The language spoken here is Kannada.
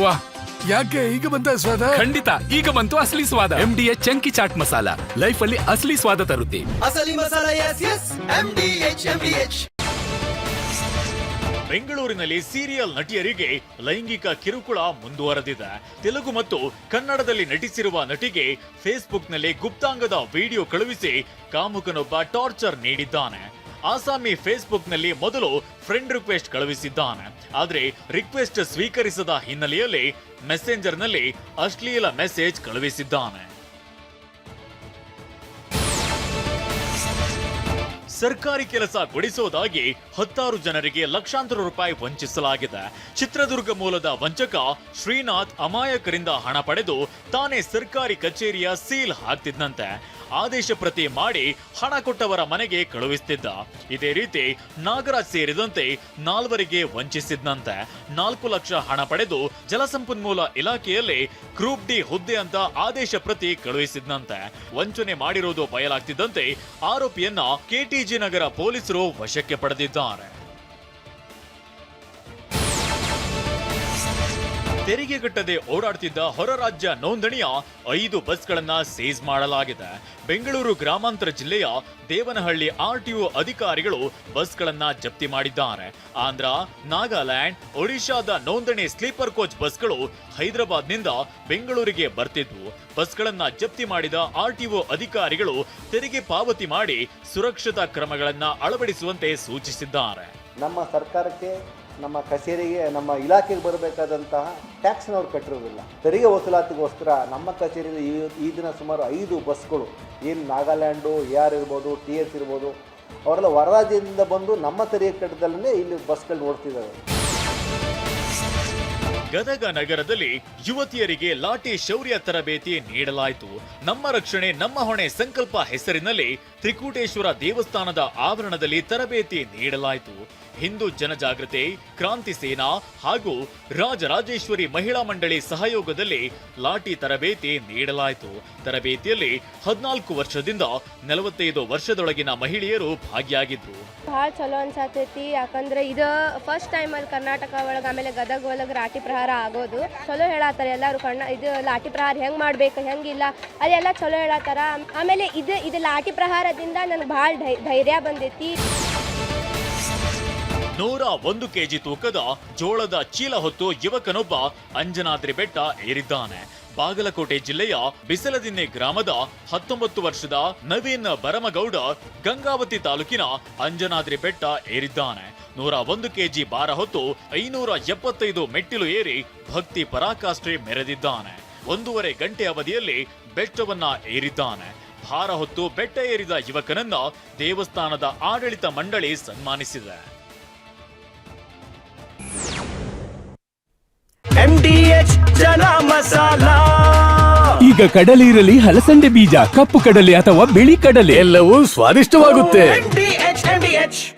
ವಾ ಯಾಕೆ ಈಗ ಬಂತ ಸ್ವಾದ? ಖಂಡಿತ ಈಗ ಬಂತು ಅಸಲಿ ಸ್ವಾದ. M D H chunky chaat masala. Life ಅಲ್ಲಿ ಅಸಲಿ ಸ್ವಾದ ತರುತ್ತೆ. ಅಸಲಿ masala S S M D H M D H ಬೆಂಗಳೂರಿನಲ್ಲಿ ಸೀರಿಯಲ್ ನಟಿಯರಿಗೆ ಲೈಂಗಿಕ ಕಿರುಕುಳ ಮುಂದುವರೆದಿದೆ. ತೆಲುಗು ಮತ್ತು ಕನ್ನಡದಲ್ಲಿ ನಟಿಸಿರುವ ನಟಿಗೆ ಫೇಸ್ಬುಕ್ನಲ್ಲಿ ಗುಪ್ತಾಂಗದ ವಿಡಿಯೋ ಕಳುಹಿಸಿ ಕಾಮುಕನೊಬ್ಬ ಟಾರ್ಚರ್ ನೀಡಿದ್ದಾನೆ. ಆಸಾಮಿ ಫೇಸ್ಬುಕ್ನಲ್ಲಿ ಮೊದಲು ಫ್ರೆಂಡ್ ರಿಕ್ವೆಸ್ಟ್ ಕಳುಹಿಸಿದ್ದಾನೆ. ಆದರೆ ರಿಕ್ವೆಸ್ಟ್ ಸ್ವೀಕರಿಸದ ಹಿನ್ನೆಲೆಯಲ್ಲಿ ಮೆಸೆಂಜರ್ನಲ್ಲಿ ಅಶ್ಲೀಲ ಮೆಸೇಜ್ ಕಳುಹಿಸಿದ್ದಾನೆ. ಸರ್ಕಾರಿ ಕೆಲಸ ಕೊಡಿಸೋದಾಗಿ ಹತ್ತಾರು ಜನರಿಗೆ ಲಕ್ಷಾಂತರ ರೂಪಾಯಿ ವಂಚಿಸಲಾಗಿದೆ. ಚಿತ್ರದುರ್ಗ ಮೂಲದ ವಂಚಕ ಶ್ರೀನಾಥ್ ಅಮಾಯಕರಿಂದ ಹಣ ಪಡೆದು ತಾನೇ ಸರ್ಕಾರಿ ಕಚೇರಿಯ ಸೀಲ್ ಹಾಕ್ತಿದ್ದಂತೆ. ಆದೇಶ ಪ್ರತಿ ಮಾಡಿ ಹಣ ಕೊಟ್ಟವರ ಮನೆಗೆ ಕಳುಹಿಸ್ತಿದ್ದ. ಇದೇ ರೀತಿ ನಾಗರಾಜ್ ಸೇರಿದಂತೆ ನಾಲ್ವರಿಗೆ ವಂಚಿಸಿದ್ನಂತೆ. ನಾಲ್ಕು ಲಕ್ಷ ಹಣ ಪಡೆದು ಜಲಸಂಪನ್ಮೂಲ ಇಲಾಖೆಯಲ್ಲಿ ಗ್ರೂಪ್ ಡಿ ಹುದ್ದೆ ಅಂತ ಆದೇಶ ಪ್ರತಿ ಕಳುಹಿಸಿದ್ನಂತೆ. ವಂಚನೆ ಮಾಡಿರುವುದು ಬಯಲಾಗ್ತಿದ್ದಂತೆ ಆರೋಪಿಯನ್ನ ಕೆಟಿಜಿ ನಗರ ಪೊಲೀಸರು ವಶಕ್ಕೆ ಪಡೆದಿದ್ದಾರೆ. ತೆರಿಗೆ ಕಟ್ಟದೆ ಓಡಾಡ್ತಿದ್ದ ಹೊರ ರಾಜ್ಯ ನೋಂದಣಿಯ ಐದು ಬಸ್ಗಳನ್ನ ಸೀಸ್ ಮಾಡಲಾಗಿದೆ. ಬೆಂಗಳೂರು ಗ್ರಾಮಾಂತರ ಜಿಲ್ಲೆಯ ದೇವನಹಳ್ಳಿ ಆರ್ಟಿಒ ಅಧಿಕಾರಿಗಳು ಬಸ್ಗಳನ್ನ ಜಪ್ತಿ ಮಾಡಿದ್ದಾರೆ. ಆಂಧ್ರ, ನಾಗಾಲ್ಯಾಂಡ್ ಒಡಿಶಾದ ನೋಂದಣಿ ಸ್ಲೀಪರ್ ಕೋಚ್ ಬಸ್ಗಳು ಹೈದರಾಬಾದ್ನಿಂದ ಬೆಂಗಳೂರಿಗೆ ಬರ್ತಿದ್ವು. ಬಸ್ಗಳನ್ನ ಜಪ್ತಿ ಮಾಡಿದ ಆರ್ಟಿಒ ಅಧಿಕಾರಿಗಳು ತೆರಿಗೆ ಪಾವತಿ ಮಾಡಿ ಸುರಕ್ಷತಾ ಕ್ರಮಗಳನ್ನ ಅಳವಡಿಸುವಂತೆ ಸೂಚಿಸಿದ್ದಾರೆ. ನಮ್ಮ ಸರ್ಕಾರಕ್ಕೆ ನಮ್ಮ ಕಚೇರಿಗೆ, ನಮ್ಮ ಇಲಾಖೆಗೆ ಬರಬೇಕಾದಂತಹ ಟ್ಯಾಕ್ಸ್ನ ಅವ್ರು ಕಟ್ಟಿರೋದಿಲ್ಲ. ತೆರಿಗೆ ವಸೂಲಾತಿಗೋಸ್ಕರ ನಮ್ಮ ಕಚೇರಿಯಲ್ಲಿ ಈ ಈ ದಿನ ಸುಮಾರು ಐದು ಬಸ್ಗಳು ಏನು ನಾಗಾಲ್ಯಾಂಡು, ಎ ಆರ್ ಇರ್ಬೋದು, ಟಿ ಎಸ್ ಇರ್ಬೋದು, ಅವರೆಲ್ಲ ಹೊರರಾಜ್ಯದಿಂದ ಬಂದು ನಮ್ಮ ತೆರಿಗೆ ಕಟ್ಟದಲ್ಲೇ ಇಲ್ಲಿ ಬಸ್ಗಳು ಓಡ್ತಿದ್ದಾರೆ ಗದಗ ನಗರದಲ್ಲಿ ಯುವತಿಯರಿಗೆ ಲಾಠಿ ಶೌರ್ಯ ತರಬೇತಿ ನೀಡಲಾಯಿತು. ನಮ್ಮ ರಕ್ಷಣೆ, ನಮ್ಮ ಹೊಣೆ ಸಂಕಲ್ಪ ಹೆಸರಿನಲ್ಲಿ ತ್ರಿಕೂಟೇಶ್ವರ ದೇವಸ್ಥಾನದ ಆವರಣದಲ್ಲಿ ತರಬೇತಿ ನೀಡಲಾಯಿತು. ಹಿಂದೂ ಜನಜಾಗೃತಿ, ಕ್ರಾಂತಿ ಸೇನಾ ಹಾಗೂ ರಾಜರಾಜೇಶ್ವರಿ ಮಹಿಳಾ ಮಂಡಳಿ ಸಹಯೋಗದಲ್ಲಿ ಲಾಠಿ ತರಬೇತಿ ನೀಡಲಾಯಿತು. ತರಬೇತಿಯಲ್ಲಿ ಹದಿನಾಲ್ಕು ವರ್ಷದಿಂದ ನಲವತ್ತೈದು ವರ್ಷದೊಳಗಿನ ಮಹಿಳೆಯರು ಭಾಗಿಯಾಗಿದ್ರು. ಬಹಳ ಚಲೋ ಅನ್ಸಾತೈತಿ. ಯಾಕಂದ್ರೆ ಇದು ಫಸ್ಟ್ ಟೈಮ್ ಅಲ್ಲಿ ಕರ್ನಾಟಕ ಒಳಗೆ, ಆಮೇಲೆ ಗದಗ ಒಳಗೆ ರಾಟಿ ಪ್ರಹಾರ ಆಗೋದು. ಚಲೋ ಹೇಳತ್ತಾರ ಎಲ್ಲರೂ ಕಣ್ಣ, ಇದು ಲಾಠಿ ಪ್ರಹಾರ ಹೆಂಗ್ ಮಾಡ್ಬೇಕು, ಹೆಂಗಿಲ್ಲ, ಅದೆಲ್ಲ ಚಲೋ ಹೇಳತ್ತಾರ. ಆಮೇಲೆ ಇದು ಇದು ಲಾಠಿ ಪ್ರಹಾರದಿಂದ ನನಗೆ ಭಾಳ ಧೈರ್ಯ ಬಂದೈತಿ. ನೂರ ಒಂದು ಕೆಜಿ ತೂಕದ ಜೋಳದ ಚೀಲ ಹೊತ್ತು ಯುವಕನೊಬ್ಬ ಅಂಜನಾದ್ರಿ ಬೆಟ್ಟ ಏರಿದ್ದಾನೆ. ಬಾಗಲಕೋಟೆ ಜಿಲ್ಲೆಯ ಬಿಸಲದಿನ್ನೆ ಗ್ರಾಮದ ಹತ್ತೊಂಬತ್ತು ವರ್ಷದ ನವೀನ್ ಬರಮಗೌಡ ಗಂಗಾವತಿ ತಾಲೂಕಿನ ಅಂಜನಾದ್ರಿ ಬೆಟ್ಟ ಏರಿದ್ದಾನೆ. ನೂರ ಒಂದು ಕೆಜಿ ಭಾರ ಹೊತ್ತು ಐನೂರ ಎಪ್ಪತ್ತೈದು ಮೆಟ್ಟಿಲು ಏರಿ ಭಕ್ತಿ ಪರಾಕಾಷ್ಠೆ ಮೆರೆದಿದ್ದಾನೆ. ಒಂದೂವರೆ ಗಂಟೆ ಅವಧಿಯಲ್ಲಿ ಬೆಟ್ಟವನ್ನ ಏರಿದ್ದಾನೆ. ಭಾರ ಹೊತ್ತು ಬೆಟ್ಟ ಏರಿದ ಯುವಕನನ್ನ ದೇವಸ್ಥಾನದ ಆಡಳಿತ ಮಂಡಳಿ ಸನ್ಮಾನಿಸಿದೆ. ಎಂಡಿಎಚ್ ಜನ ಮಸಾಲ ಈಗ ಕಡಲೆ ಇರಲಿ ಹಲಸಂಡೆ ಬೀಜ ಕಪ್ಪು ಕಡಲೆ ಅಥವಾ ಬಿಳಿ ಕಡಲೆ. ಎಲ್ಲವೂ ಸ್ವಾದಿಷ್ಟವಾಗುತ್ತೆ. MDH MDH